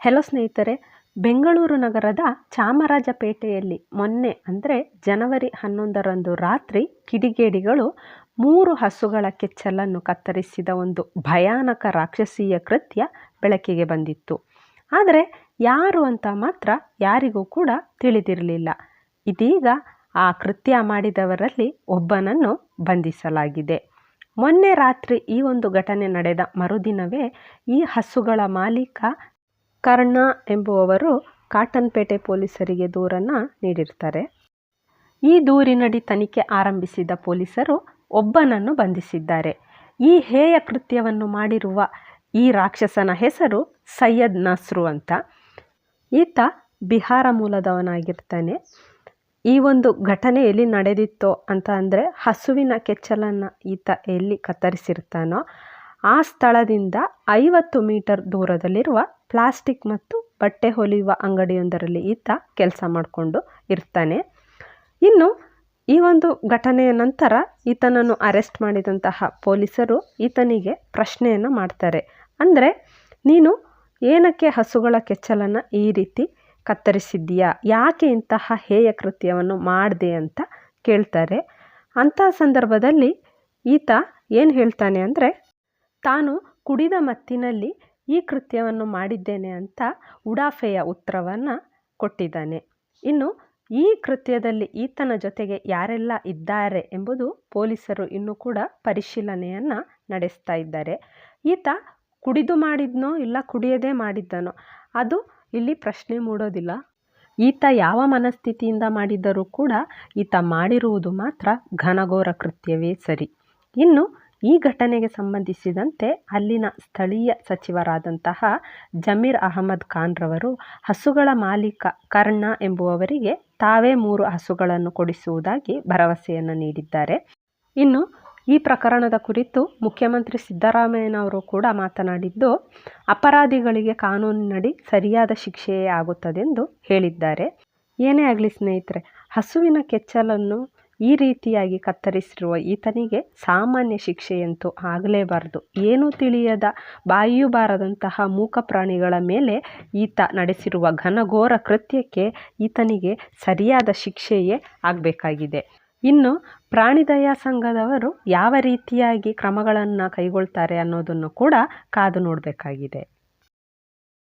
Hello ಸ್ನೇಹಿತರೆ, ಬೆಂಗಳೂರು ನಗರದ ಚಾಮರಾಜಪೇಟೆಯಲ್ಲಿ ಮೊನ್ನೆ ಅಂದರೆ ಜನವರಿ ಹನ್ನೊಂದರಂದು ರಾತ್ರಿ ಕಿಡಿಗೇಡಿಗಳು ಮೂರು ಹಸುಗಳ ಕೆಚ್ಚಲನ್ನು ಕತ್ತರಿಸಿದ ಒಂದು ಭಯಾನಕ ರಾಕ್ಷಸೀಯ ಕೃತ್ಯ ಬೆಳಕಿಗೆ ಬಂದಿತ್ತು. ಆದರೆ ಯಾರು ಅಂತ ಮಾತ್ರ ಯಾರಿಗೂ ಕೂಡ ತಿಳಿದಿರಲಿಲ್ಲ. ಇದೀಗ ಆ ಕೃತ್ಯ ಮಾಡಿದವರಲ್ಲಿ ಒಬ್ಬನನ್ನು ಬಂಧಿಸಲಾಗಿದೆ. ಮೊನ್ನೆ ರಾತ್ರಿ ಈ ಒಂದು ಘಟನೆ ನಡೆದ ಮರುದಿನವೇ ಈ ಹಸುಗಳ ಮಾಲೀಕ ಕರ್ಣ ಎಂಬುವವರು ಕಾಟನ್ಪೇಟೆ ಪೊಲೀಸರಿಗೆ ದೂರನ್ನು ನೀಡಿರ್ತಾರೆ. ಈ ದೂರಿನಡಿ ತನಿಖೆ ಆರಂಭಿಸಿದ ಪೊಲೀಸರು ಒಬ್ಬನನ್ನು ಬಂಧಿಸಿದ್ದಾರೆ. ಈ ಹೇಯ ಕೃತ್ಯವನ್ನು ಮಾಡಿರುವ ಈ ರಾಕ್ಷಸನ ಹೆಸರು ಸೈಯದ್ ನಸ್ರು ಅಂತ. ಈತ ಬಿಹಾರ ಮೂಲದವನಾಗಿರ್ತಾನೆ. ಈ ಒಂದು ಘಟನೆ ಎಲ್ಲಿ ನಡೆದಿತ್ತೋ ಅಂತ ಅಂದರೆ ಹಸುವಿನ ಕೆಚ್ಚಲನ್ನು ಈತ ಎಲ್ಲಿ ಕತ್ತರಿಸಿರ್ತಾನೋ ಆ ಸ್ಥಳದಿಂದ ಐವತ್ತು ಮೀಟರ್ ದೂರದಲ್ಲಿರುವ ಪ್ಲಾಸ್ಟಿಕ್ ಮತ್ತು ಬಟ್ಟೆ ಹೊಲಿಯುವ ಅಂಗಡಿಯೊಂದರಲ್ಲಿ ಈತ ಕೆಲಸ ಮಾಡಿಕೊಂಡು ಇರ್ತಾನೆ. ಇನ್ನು ಈ ಒಂದು ಘಟನೆಯ ನಂತರ ಈತನನ್ನು ಅರೆಸ್ಟ್ ಮಾಡಿದಂತಹ ಪೊಲೀಸರು ಈತನಿಗೆ ಪ್ರಶ್ನೆಯನ್ನು ಮಾಡ್ತಾರೆ. ಅಂದರೆ, ನೀನು ಏನಕ್ಕೆ ಹಸುಗಳ ಕೆಚ್ಚಲನ್ನು ಈ ರೀತಿ ಕತ್ತರಿಸಿದ್ದೀಯಾ? ಯಾಕೆ ಇಂತಹ ಹೇಯ ಕೃತ್ಯವನ್ನು ಮಾಡಿದೆ ಅಂತ ಕೇಳ್ತಾರೆ. ಅಂಥ ಸಂದರ್ಭದಲ್ಲಿ ಈತ ಏನು ಹೇಳ್ತಾನೆ ಅಂದರೆ ತಾನು ಕುಡಿದ ಮತ್ತಿನಲ್ಲಿ ಈ ಕೃತ್ಯವನ್ನು ಮಾಡಿದ್ದೇನೆ ಅಂತ ಉಡಾಫೆಯ ಉತ್ತರವನ್ನು ಕೊಟ್ಟಿದ್ದಾನೆ. ಇನ್ನು ಈ ಕೃತ್ಯದಲ್ಲಿ ಈತನ ಜೊತೆಗೆ ಯಾರೆಲ್ಲ ಇದ್ದಾರೆ ಎಂಬುದು ಪೊಲೀಸರು ಇನ್ನೂ ಕೂಡ ಪರಿಶೀಲನೆಯನ್ನು ನಡೆಸ್ತಾ ಇದ್ದಾರೆ. ಈತ ಕುಡಿದು ಮಾಡಿದ್ನೋ ಇಲ್ಲ ಕುಡಿಯದೇ ಮಾಡಿದ್ದನೋ, ಅದು ಇಲ್ಲಿ ಪ್ರಶ್ನೆ ಮೂಡೋದಿಲ್ಲ. ಈತ ಯಾವ ಮನಸ್ಥಿತಿಯಿಂದ ಮಾಡಿದ್ದರೂ ಕೂಡ ಈತ ಮಾಡಿರುವುದು ಮಾತ್ರ ಘನಘೋರ ಕೃತ್ಯವೇ ಸರಿ. ಇನ್ನು ಈ ಘಟನೆಗೆ ಸಂಬಂಧಿಸಿದಂತೆ ಅಲ್ಲಿನ ಸ್ಥಳೀಯ ಸಚಿವರಾದಂತಹ ಜಮೀರ್ ಅಹಮದ್ ಖಾನ್ರವರು ಹಸುಗಳ ಮಾಲೀಕ ಕರ್ಣ ಎಂಬುವವರಿಗೆ ತಾವೇ ಮೂರು ಹಸುಗಳನ್ನು ಕೊಡಿಸುವುದಾಗಿ ಭರವಸೆಯನ್ನು ನೀಡಿದ್ದಾರೆ. ಇನ್ನು ಈ ಪ್ರಕರಣದ ಕುರಿತು ಮುಖ್ಯಮಂತ್ರಿ ಸಿದ್ದರಾಮಯ್ಯನವರು ಕೂಡ ಮಾತನಾಡಿದ್ದು, ಅಪರಾಧಿಗಳಿಗೆ ಕಾನೂನಿನಡಿ ಸರಿಯಾದ ಶಿಕ್ಷೆಯೇ ಆಗುತ್ತದೆಂದು ಹೇಳಿದ್ದಾರೆ. ಏನೇ ಆಗಲಿ ಸ್ನೇಹಿತರೆ, ಹಸುವಿನ ಕೆಚ್ಚಲನ್ನು ಈ ರೀತಿಯಾಗಿ ಕತ್ತರಿಸಿರುವ ಈತನಿಗೆ ಸಾಮಾನ್ಯ ಶಿಕ್ಷೆಯಂತೂ ಆಗಲೇಬಾರದು. ಏನೂ ತಿಳಿಯದ ಬಾಯಿಯೂ ಬಾರದಂತಹ ಮೂಕ ಪ್ರಾಣಿಗಳ ಮೇಲೆ ಈತ ನಡೆಸಿರುವ ಘನಘೋರ ಕೃತ್ಯಕ್ಕೆ ಈತನಿಗೆ ಸರಿಯಾದ ಶಿಕ್ಷೆಯೇ ಆಗಬೇಕಾಗಿದೆ. ಇನ್ನು ಪ್ರಾಣಿದಯಾ ಸಂಘದವರು ಯಾವ ರೀತಿಯಾಗಿ ಕ್ರಮಗಳನ್ನು ಕೈಗೊಳ್ತಾರೆ ಅನ್ನೋದನ್ನು ಕೂಡ ಕಾದು ನೋಡಬೇಕಾಗಿದೆ.